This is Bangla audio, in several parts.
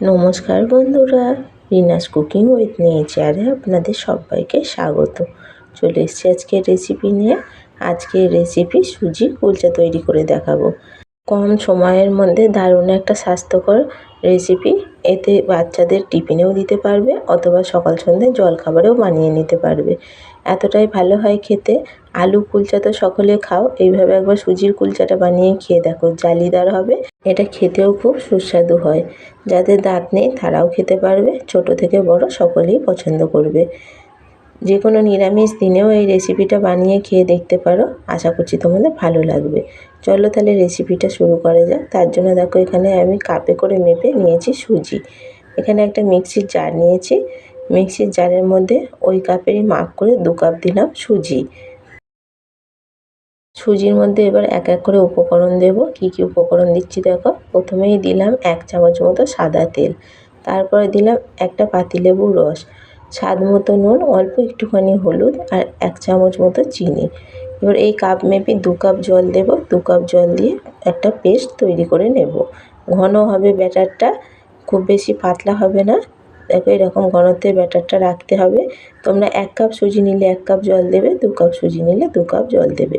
নমস্কার বন্ধুরা, রিনাস কুকিং উইথ নেচারে আপনাদের সবাইকে স্বাগত। চলে এসেছি আজকের রেসিপি নিয়ে। আজকের রেসিপি সুজি কুলচা তৈরি করে দেখাবো। কম সময়ের মধ্যে দারুণ একটা স্বাস্থ্যকর রেসিপি এতে বাচ্চাদের টিফিনেও দিতে পারবে, অথবা সকাল সন্ধ্যে জলখাবারেও বানিয়ে নিতে পারবে। এতটাই ভালো হয় খেতে আলু কুলচা তো সকলে খাও, এইভাবে একবার সুজির কুলচাটা বানিয়ে খেয়ে দেখো, জালিদার হবে। এটা খেতেও খুব সুস্বাদু হয়। যাদের দাঁত নেই, তারাও খেতে পারবে, ছোট থেকে বড় সকলেই পছন্দ করবে। যে কোনো নিরামিষ দিনেও এই রেসিপিটা বানিয়ে খেয়ে দেখতে পারো, আশা করছি তোমাদের ভালো লাগবে। চলো তাহলে রেসিপিটা শুরু করা যাক। তার জন্য দেখো, এখানে আমি কাপে করে মেপে নিয়েছি সুজি। এখানে একটা মিক্সির জার নিয়েছি। মিক্সির জারের মধ্যে ওই কাপেরই মাপ করে দু কাপ দিলাম সুজি। সুজির মধ্যে এবার এক এক করে উপকরণ দেব। কি কি উপকরণ দিচ্ছি দেখো? প্রথমেই দিলাম এক চামচ মতো সাদা তেল। তারপরে দিলাম একটা পাতিলেবুর রস। স্বাদ মতো নুন, অল্প একটুখানি হলুদ আর এক চামচ মতো চিনি। এবার এই কাপ মেপে দু কাপ জল দেব। দু কাপ জল দিয়ে একটা পেস্ট তৈরি করে নেব। ঘন হবে ব্যাটারটা, খুব বেশি পাতলা হবে না। দেখো এরকম ঘনত্বের ব্যাটারটা রাখতে হবে। তোমরা এক কাপ সুজি নিলে এক কাপ জল দেবে, দু কাপ সুজি নিলে দু কাপ জল দেবে।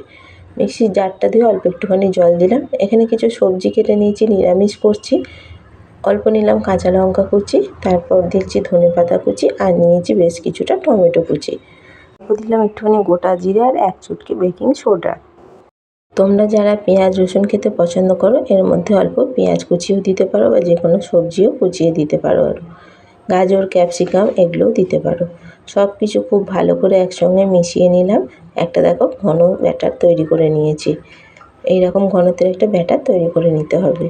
মিক্সির জারটা দিয়ে অল্প একটুখানি জল দিলাম। এখানে কিছু সবজি কেটে নিয়েছি, নিরামিষ করছি। অল্প নিলাম কাঁচা লঙ্কা কুচি, তারপর দিচ্ছি ধনে পাতা কুচি আর নিয়েছি বেশ কিছুটা টমেটো কুচি। অল্প দিলাম একটুখানি গোটা জিরে আর এক চুটকি বেকিং সোডা। তোমরা যারা পেঁয়াজ, রসুন খেতে পছন্দ করো, এর মধ্যে অল্প পেঁয়াজ কুচিও দিতে পারো বা যে কোনো সবজিও কুচিয়ে দিতে পারো আর। গাজর, ক্যাপসিকাম এগুলোও দিতে পারো। সব কিছু খুব ভালো করে একসঙ্গে মিশিয়ে নিলাম। একটা দেখো ঘন ব্যাটার তৈরি করে নিয়েছি। এই রকম ঘনত্বের একটা ব্যাটার তৈরি করে নিতে হবে।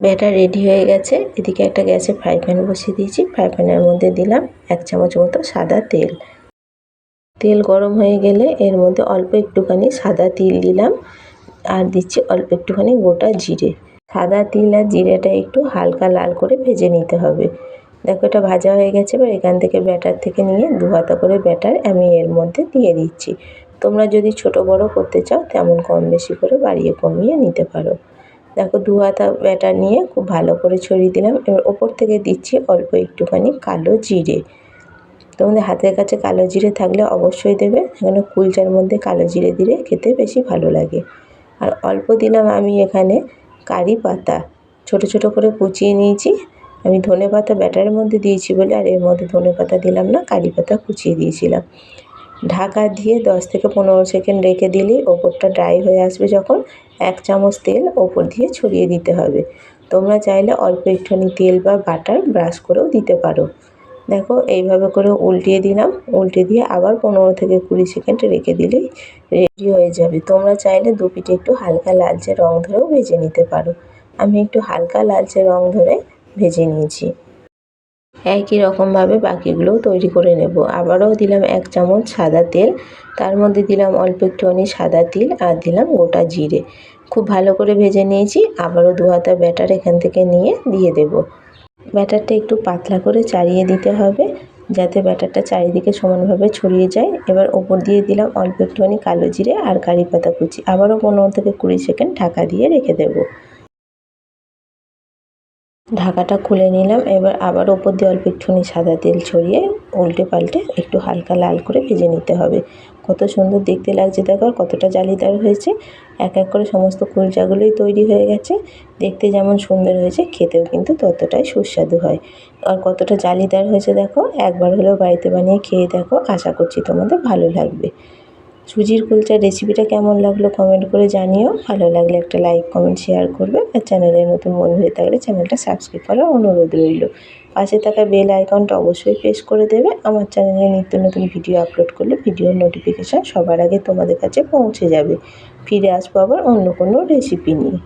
ব্যাটার রেডি হয়ে গেছে। এদিকে একটা গ্যাসে ফ্রাই প্যান বসিয়ে দিয়েছি। ফ্রাই প্যানের মধ্যে দিলাম এক চামচ মতো সাদা তেল। তেল গরম হয়ে গেলে এর মধ্যে অল্প একটুখানি সাদা তিল দিলাম। আর দিচ্ছি অল্প একটুখানি গোটা জিরে। সাদা তিল আর জিরেটা একটু হালকা লাল করে ভেজে নিতে হবে। দেখো, এটা ভাজা হয়ে গেছে। এবার এখান থেকে ব্যাটার থেকে নিয়ে দু হাতা করে ব্যাটার আমি এর মধ্যে দিয়ে দিচ্ছি। তোমরা যদি ছোট বড় করতে চাও, তেমন কম বেশি করে বাড়িয়ে কমিয়ে নিতে পারো। দেখো, দু হাতা ব্যাটার নিয়ে খুব ভালো করে ছড়িয়ে দিলাম। এবার ওপর থেকে দিচ্ছি অল্প একটুখানি কালো জিরে। তোমাদের হাতের কাছে কালো জিরে থাকলে অবশ্যই দেবে। এখানে কুলচার মধ্যে কালো জিরে দিলে খেতে বেশি ভালো লাগে। আর অল্প দিলাম আমি এখানে কারি পাতা। ছোট ছোট করে কুচিয়ে নিয়েছি। আমি ধনে পাতা ব্যাটারের মধ্যে দিয়েছি বলে আর এর মধ্যে ধনে পাতা দিলাম না, কারি পাতা কুচিয়ে দিয়েছিলাম। ঢাকা দিয়ে দশ থেকে পনেরো সেকেন্ড রেখে দিলেই ওপরটা ড্রাই হয়ে আসবে যখন এক চামচ তেল ওপর দিয়ে ছড়িয়ে দিতে হবে। তোমরা চাইলে অল্প একটুখানি তেল বা বাটার ব্রাশ করেও দিতে পারো। দেখো, এইভাবে করে উল্টিয়ে দিলাম। উল্টে দিয়ে আবার পনেরো থেকে কুড়ি সেকেন্ড রেখে দিলেই রেডি হয়ে যাবে। তোমরা চাইলে দু পিঠে একটু হালকা লালচে রং ধরেও ভেজে নিতে পারো। আমি একটু হালকা লালচে রং ধরে ভেজে নিয়েছি। একই রকমভাবে বাকিগুলোও তৈরি করে নেব। আবারও দিলাম এক চামচ সাদা তেল। তার মধ্যে দিলাম অল্প একটুখানি সাদা তিল আর দিলাম গোটা জিরে। খুব ভালো করে ভেজে নিয়েছি। আবারও দু হাতা ব্যাটার এখান থেকে নিয়ে দিয়ে দেব। ব্যাটারটা একটু পাতলা করে চাড়িয়ে দিতে হবে, যাতে ব্যাটারটা চারিদিকে সমানভাবে ছড়িয়ে যায়। এবার ওপর দিয়ে দিলাম অল্প একটুখানি কালো জিরে আর কারি পাতা কুচি। আবারও পনেরো থেকে কুড়ি সেকেন্ড ঢাকা দিয়ে রেখে দেবো। ঢাকাটা খুলে নিলাম। এবার আবার ওপর দিয়ে অল্প একটুখানি সাদা তেল ছড়িয়ে উল্টে পাল্টে একটু হালকা লাল করে ভেজে নিতে হবে। কত সুন্দর দেখতে লাগছে দেখো আর কতটা জালিদার হয়েছে। এক এক করে সমস্ত কুলচাগুলোই তৈরি হয়ে গেছে। দেখতে যেমন সুন্দর হয়েছে, খেতেও কিন্তু ততটাই সুস্বাদু হয়। আর কতটা জালিদার হয়েছে দেখো, একবার হলেও বাড়িতে বানিয়ে খেয়ে দেখো। আশা করছি তোমাদের ভালো লাগবে। সুজির কুলচার রেসিপিটা কেমন লাগল কমেন্ট করে জানিও। ভালো লাগলে একটা লাইক কমেন্ট শেয়ার করবে। আর চ্যানেলে নতুন বন্ধু হয়ে থাকলে চ্যানেলটা সাবস্ক্রাইব করার অনুরোধ রইল। পাশে থাকা বেল আইকনটা অবশ্যই প্রেস করে দেবে। আমার চ্যানেলে নিত্য নতুন ভিডিও আপলোড করলে ভিডিওর নোটিফিকেশান সবার আগে তোমাদের কাছে পৌঁছে যাবে। ফিরে আসব আবার অন্য কোনো রেসিপি নিয়ে।